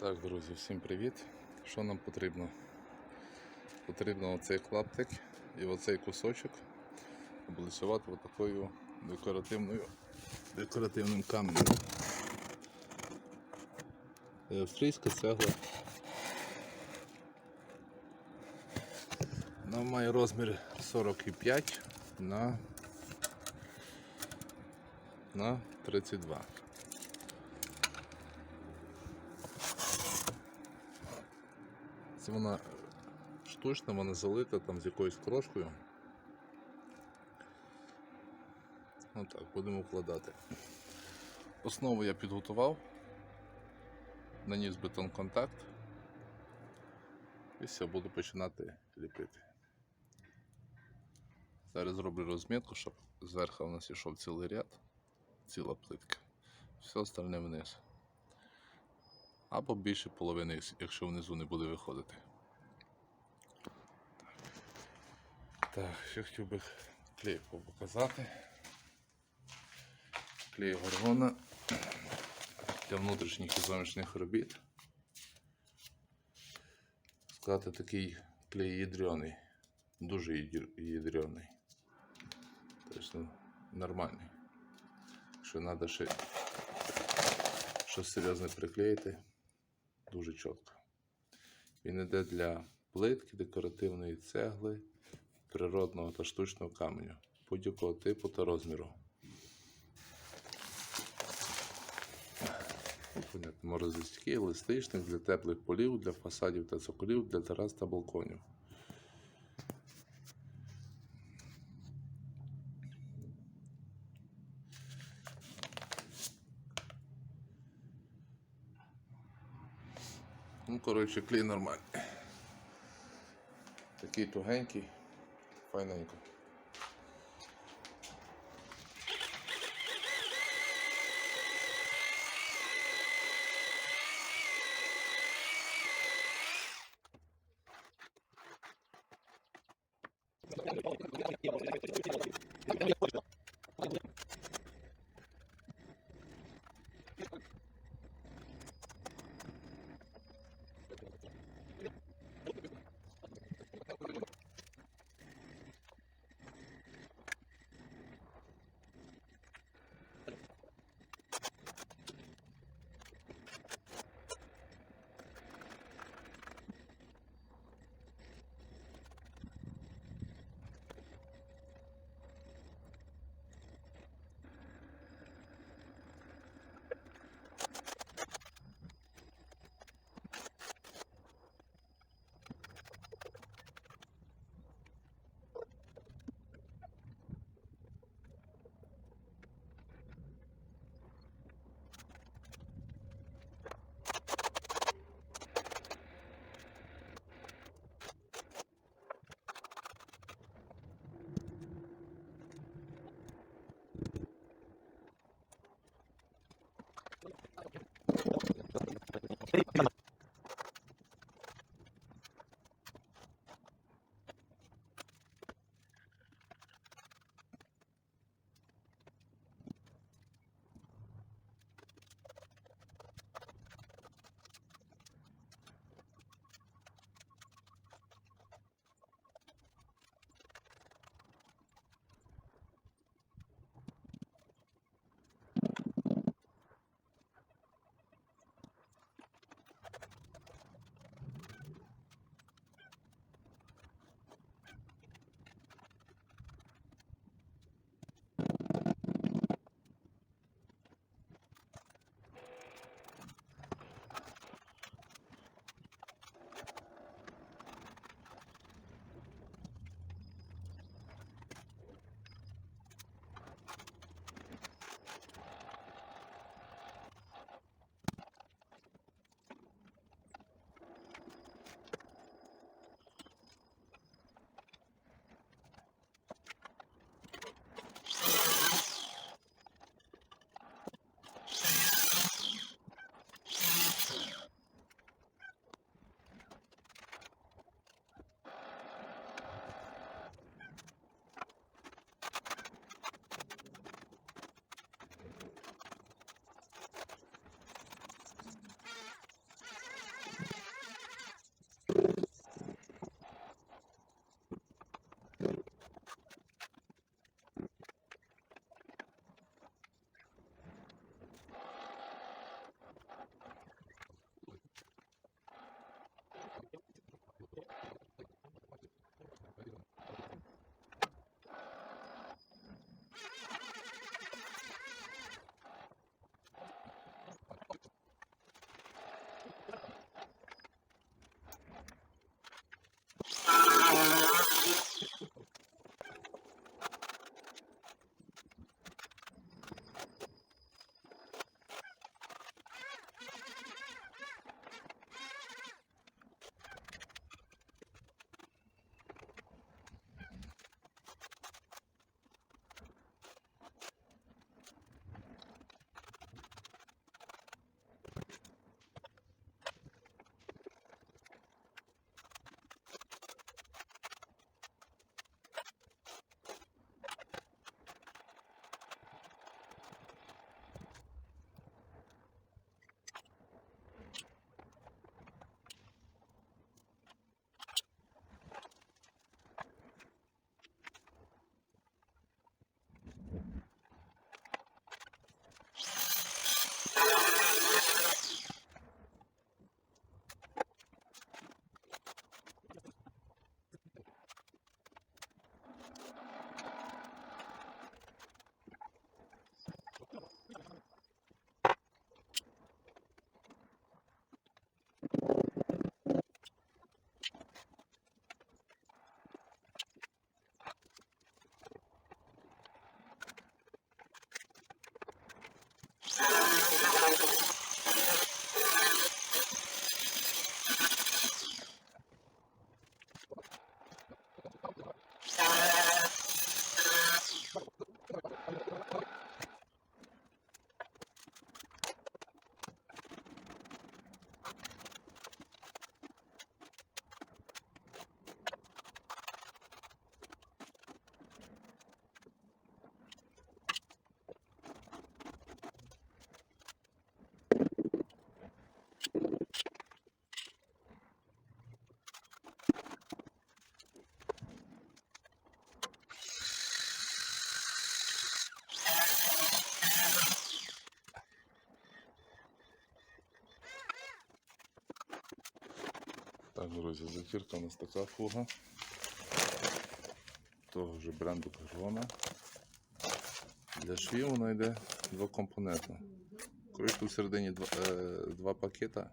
Так, друзі, всім привіт. Що нам потрібно? Потрібно оцей клаптик і оцей кусочок облицювати отакою декоративною декоративним каменем. Е, Австрійська цегла. Вона має розмір 45 на, на 32. Це вона штучна, вона залита там з якоюсь крошкою. Отак, будемо вкладати. Основу я підготував, наніс бетон контакт і все, буду починати ліпити. Зараз зроблю розмітку, щоб зверху у нас йшов цілий ряд, ціла плитка. Все остальне вниз. Або більше половини, якщо внизу не буде виходити. Так, ще хотів би клейку показати. Клей горгона для внутрішніх і зовнішніх робіт. Сказати, такий клей ядрений, дуже ядр- ядрений. Тобто ну, нормальний. Якщо треба ще щось серйозне приклеїти, дуже чітко. Він йде для плитки, декоративної цегли, природного та штучного каменю, будь-якого типу та розміру. Понятно, морозистки, еластичний для теплих полів, для фасадів та цоколів, для терас та балконів. Коротше, клей нормальний. Такий тугенький, файненько. Друзі, затірка у нас така фуга. Того ж бренду Карвона. Для швів вона йде двокомпонентна. Коротше, тут всередині два, е, два пакета.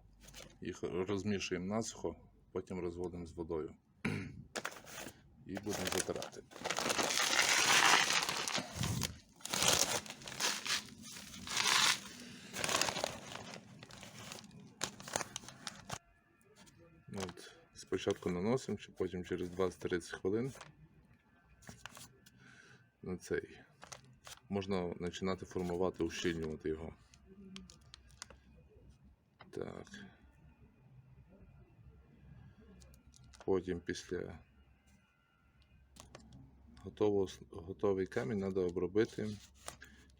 Їх розмішуємо насухо, потім розводимо з водою. І будемо затирати. Ну, От, спочатку наносимо, чи потім через 20-30 хвилин на цей. Можна починати формувати, ущільнювати його. Так. Потім після готово, готовий камінь треба обробити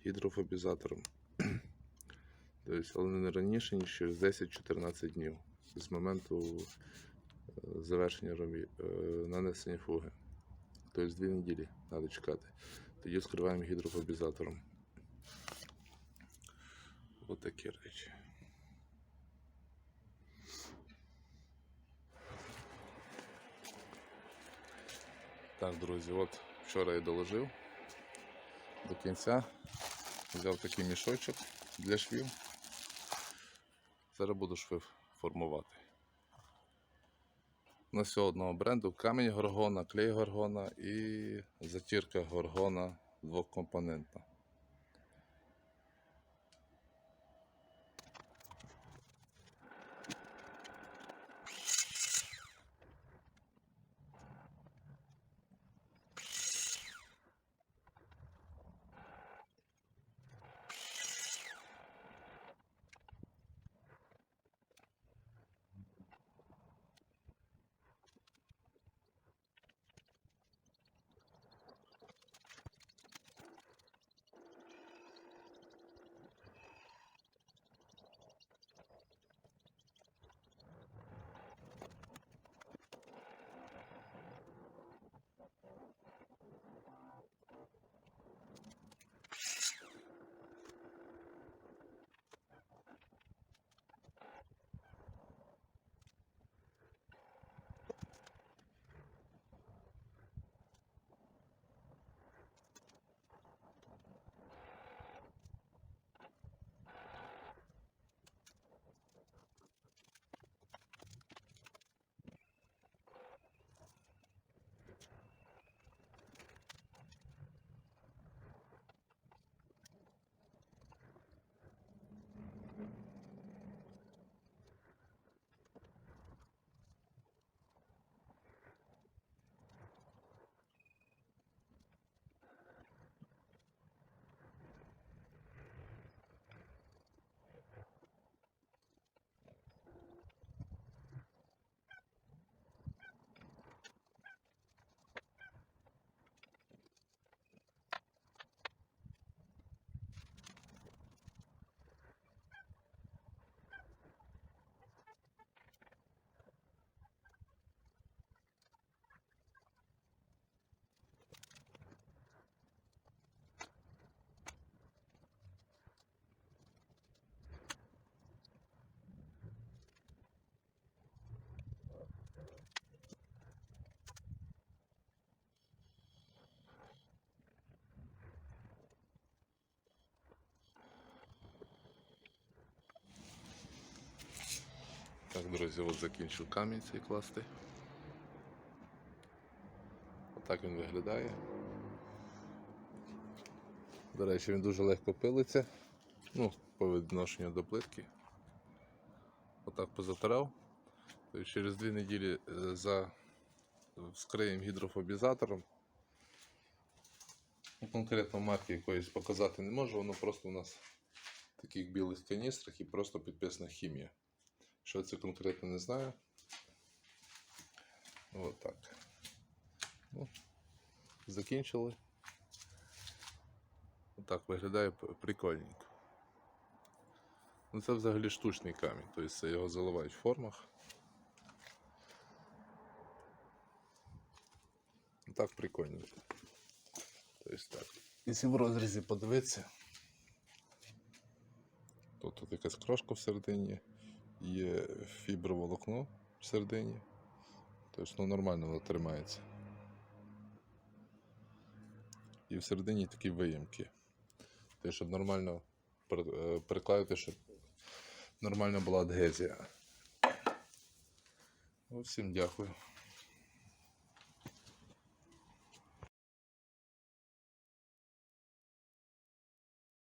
гідрофобізатором. Тобто, але не раніше, ніж через 10-14 днів з моменту завершення робі, е, нанесення фуги. Тобто дві неділі треба чекати. Тоді скриваємо гідрофобізатором. Ось такі речі. Так, друзі, от вчора я доложив до кінця. Взяв такий мішочок для швів. Зараз буду швив формувати. На всього одного бренду камінь горгона, клей горгона і затірка горгона двокомпонентна. Друзі, от закінчив камінь цей класти. Отак він виглядає. До речі, він дуже легко пилиться. Ну, по відношенню до плитки. Отак позатирав. Тобто через дві неділі е, за вскриєм гідрофобізатором. Ну, конкретно марки якоїсь показати не можу, воно просто у нас в таких білих каністрах і просто підписана хімія. Що це конкретно не знаю. От. Ну, закінчили. Отак виглядає прикольненько. Ну це взагалі штучний камінь, тобто його заливають в формах. Так прикольненько. Тобто так. Якщо в розрізі подивитися, то тут якась крошка всередині, є фіброволокно всередині, Тобто ну, нормально воно тримається. І всередині такі виїмки. Тобто, щоб нормально при- е, приклеїти, щоб нормально була адгезія. Ну, всім дякую.